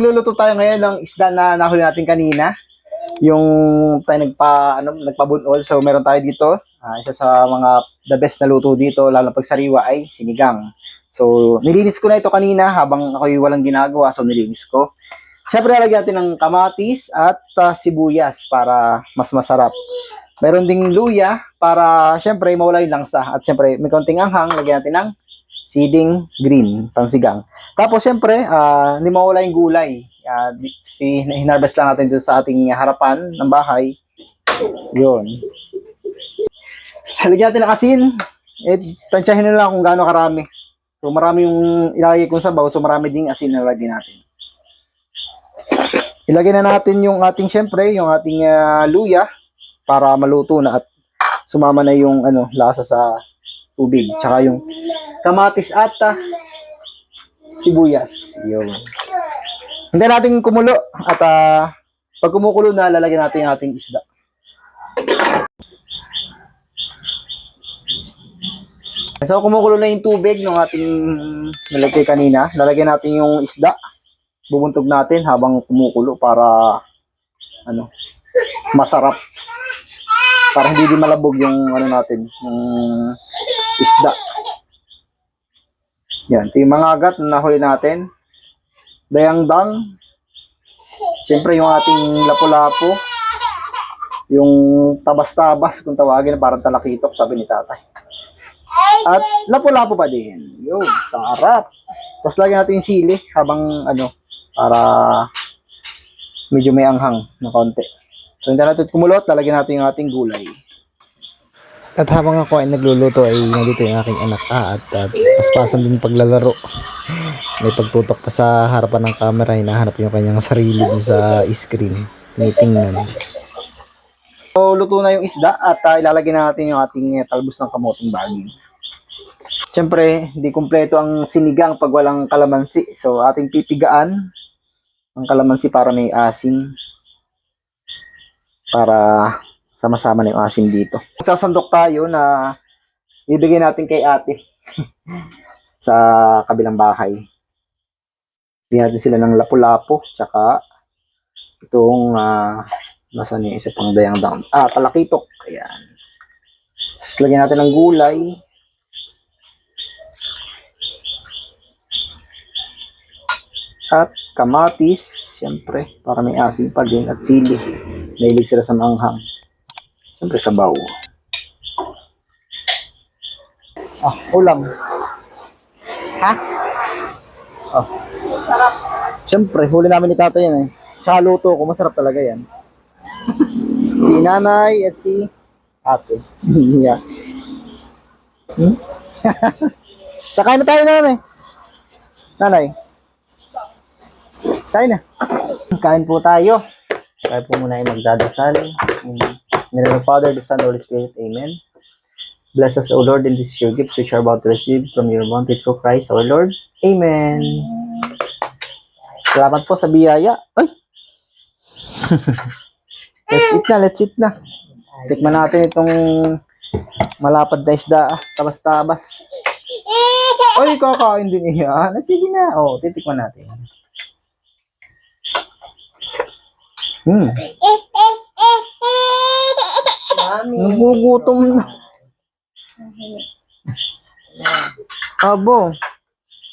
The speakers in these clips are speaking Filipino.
Luluto tayo ngayon ng isda na nahuli natin kanina. Yung tayo nagpa, ano, nagpabunol. So, meron tayo dito. Ah, isa sa mga the best na luto dito, lalo pag sariwa, ay sinigang. So, nilinis ko na ito kanina habang ako'y walang ginagawa. So, nilinis ko. Siyempre, lalagyan natin ng kamatis at ah, sibuyas para mas masarap. Meron ding luya para, siyempre, mawala yung langsa. At siyempre, may konting anghang, lagyan natin ng siding green, pansigang. Tapos, siyempre, ah, hindi mawala yung gulay. Uh, hinarvest lang natin dito sa ating harapan ng bahay. Yun. Lagyan natin ng asin. Eh, tansyahin na lang kung gaano karami. So, marami yung ilalagay kong sabaw. So, marami ding asin na lagyan natin. Ilagay na natin yung ating, syempre, yung ating ah, luya para maluto na at sumama na yung ano, lasa sa tubig. Tsaka yung kamatis at ah, sibuyas. Yun. Hindi natin kumulo at ah, pag kumukulo na, lalagyan natin yung ating isda. So, kumukulo na yung tubig ng ating nilagay kanina. Lalagyan natin yung isda. Bubuntog natin habang kumukulo para ano, masarap. Para hindi din malabog yung ano natin, yung isda. Yan, ito yung mga agat na nahuli natin. Dayangdang. Siyempre yung ating lapu-lapu. Yung tabas-tabas kung tawagin, parang talakitok, sabi ni tatay. At lapu-lapu pa din. Yun, sarap. Tapos lagyan natin yung sili habang ano, para medyo may anghang na konti. So hindi natin kumulot, lalagyan natin yung ating gulay. At habang ako ay nagluluto ay nandito yung aking anak ah, at, at paspasan din paglalaro. May pagtutok pa sa harapan ng camera, hinahanap yung kanyang sarili sa screen. Tinitingnan. So, luto na yung isda at uh, ilalagay na natin yung ating eh, talbos ng kamoting baging. Siyempre, hindi kumpleto ang sinigang pag walang kalamansi. So, ating pipigaan ang kalamansi para may asim. Para sama-sama na yung asim dito. Sasandok tayo na bibigyan natin kay ate sa kabilang bahay. Bigyan natin sila ng lapu-lapu, tsaka itong ah, Nasaan yung isa pang dayang down? Ah, talakitok. Ayan. Tapos lagyan natin ng gulay. At kamatis, siyempre, para may asin pa din. At sili. Mahilig sila sa manghang. Siyempre, sabaw. Ah, ulam. Ha? Ah. Siyempre, huli namin ni tatay yan eh. Sa luto ko, masarap talaga yan si nanay at si ate. yeah. Hmm? Sakain na tayo nanay. Nanay. Kain na. Kain po tayo. Tayo po muna ay magdadasal. In the name of the Father, the Son, the Holy Spirit. Amen. Bless us, O Lord, in these your gifts which are about to receive from your bounty through Christ our Lord. Amen. Salamat po sa biyaya. Ay! Let's eat na, let's eat na. Tikman natin itong malapad na isda. ah. Tabas-tabas. Ay, kakain din iya. Ah, Sige na. Oh, titikman natin. Hmm. Mami. Nagugutom na. Abo.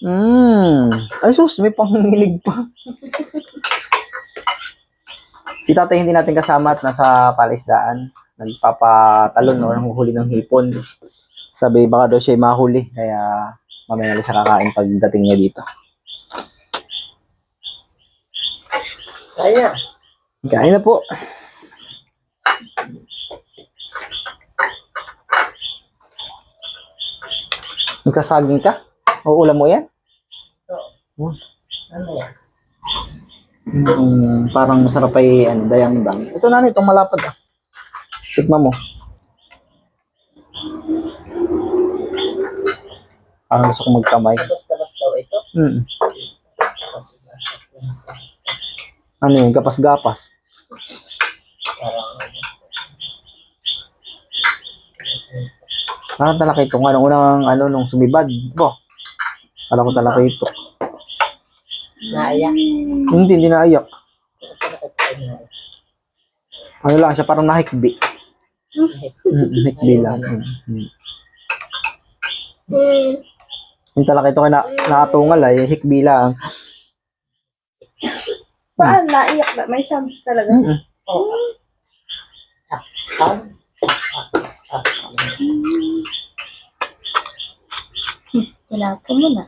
Hmm. Ay, sus, may panginginig pa. si tatay hindi natin kasama at nasa palisdaan. Nagpapatalon o nanguhuli ng hipon. Sabi, baka daw siya mahuli. Kaya mamaya na siya kakain pagdating niya dito. Kaya. Kain na po. Nagkasaging ka? O ulam mo yan? Ano yan? Mm, parang masarap ay ano, dayang-dang. Ito na itong malapad ah. Tikman mo. Parang gusto ko magkamay. Tapos-tapos daw ito. Mm. Ano yun? Gapas-gapas. Parang Parang talaki ito. Ano, unang ano, nung sumibad. Bo. Alam ko talaki ito. Naiyak. Hindi, hindi naiyak. Ano lang siya, parang nahikbi. Mm, Hikbi lang. Mm. Yung talaga ito kaya na, nakatungal ay hikbi lang. Paano naiyak na? May sams talaga. Mm. Oh. Ah. Ah. Kailangan mo na.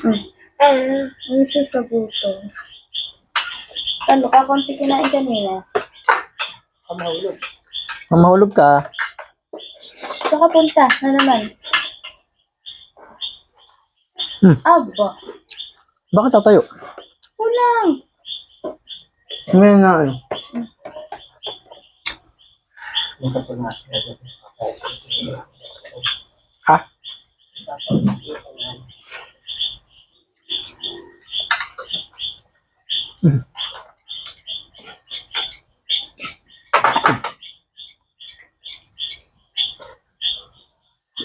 Mm. Ano siya sa buto? Ano ka? Konti kinain kanina. Kamahulog. Ang mahulog ka, Tsaka punta na naman. Hmm. Aba. bakit tatayo? Kulang. Ngayon na ano. Ha?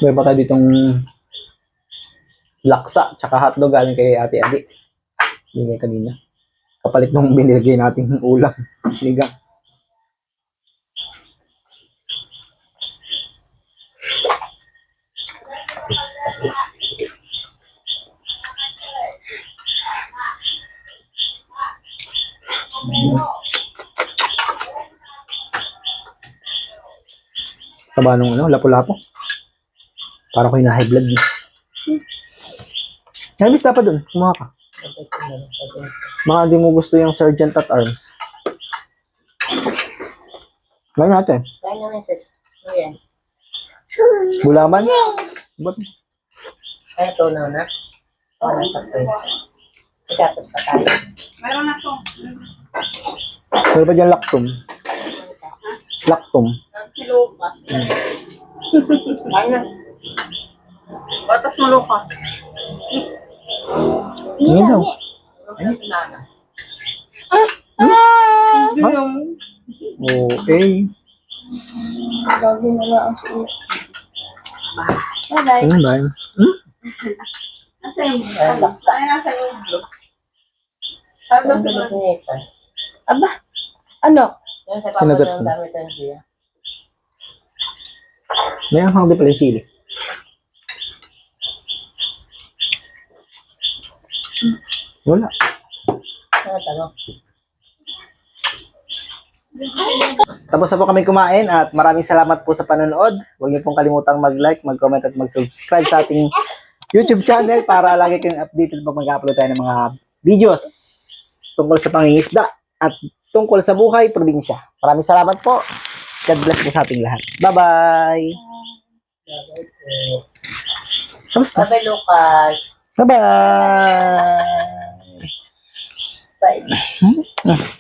Meron pa tayo ditong laksa tsaka hotdog galing kay Ate Adi. Binigay kanina. Kapalit nung binigay nating ulam. Sinigang. Taba nung ano, lapo-lapo. Parang ko high blood. niya. Nabis dapat dun, kumuha ka. Mga hindi mo gusto yung Sergeant at Arms. Gawin natin. Kaya naman sis. Ano yan? Gulaman. Ba't? Kaya ito na na. O, nasa pwesto. Ikatos pa tayo. Meron pa dyan lactum. Lactum. Si Lucas. Kaya Batas mo Lucas. Ngayon daw. Ano Nana? Yung Okay. Bago na lang ang suot. Bye-bye. Ano ba? Hmm? Nasa yung blue? Ay, nasa yung blue. Sabi ko niya ito. Aba, ano? Yan sa papa Kinagat ng mo. dami ito siya. May anghang din pala yung sili. Wala. Ano tanong? Tapos na po kami kumain at maraming salamat po sa panonood. Huwag niyo pong kalimutang mag-like, mag-comment at mag-subscribe sa ating YouTube channel para lagi kayong updated pag mag-upload tayo ng mga videos tungkol sa pangingisda at tungkol sa buhay probinsya. Maraming salamat po. God bless po sa ating lahat. Bye-bye! Kamusta? Bye, Lucas. Bye-bye! Bye.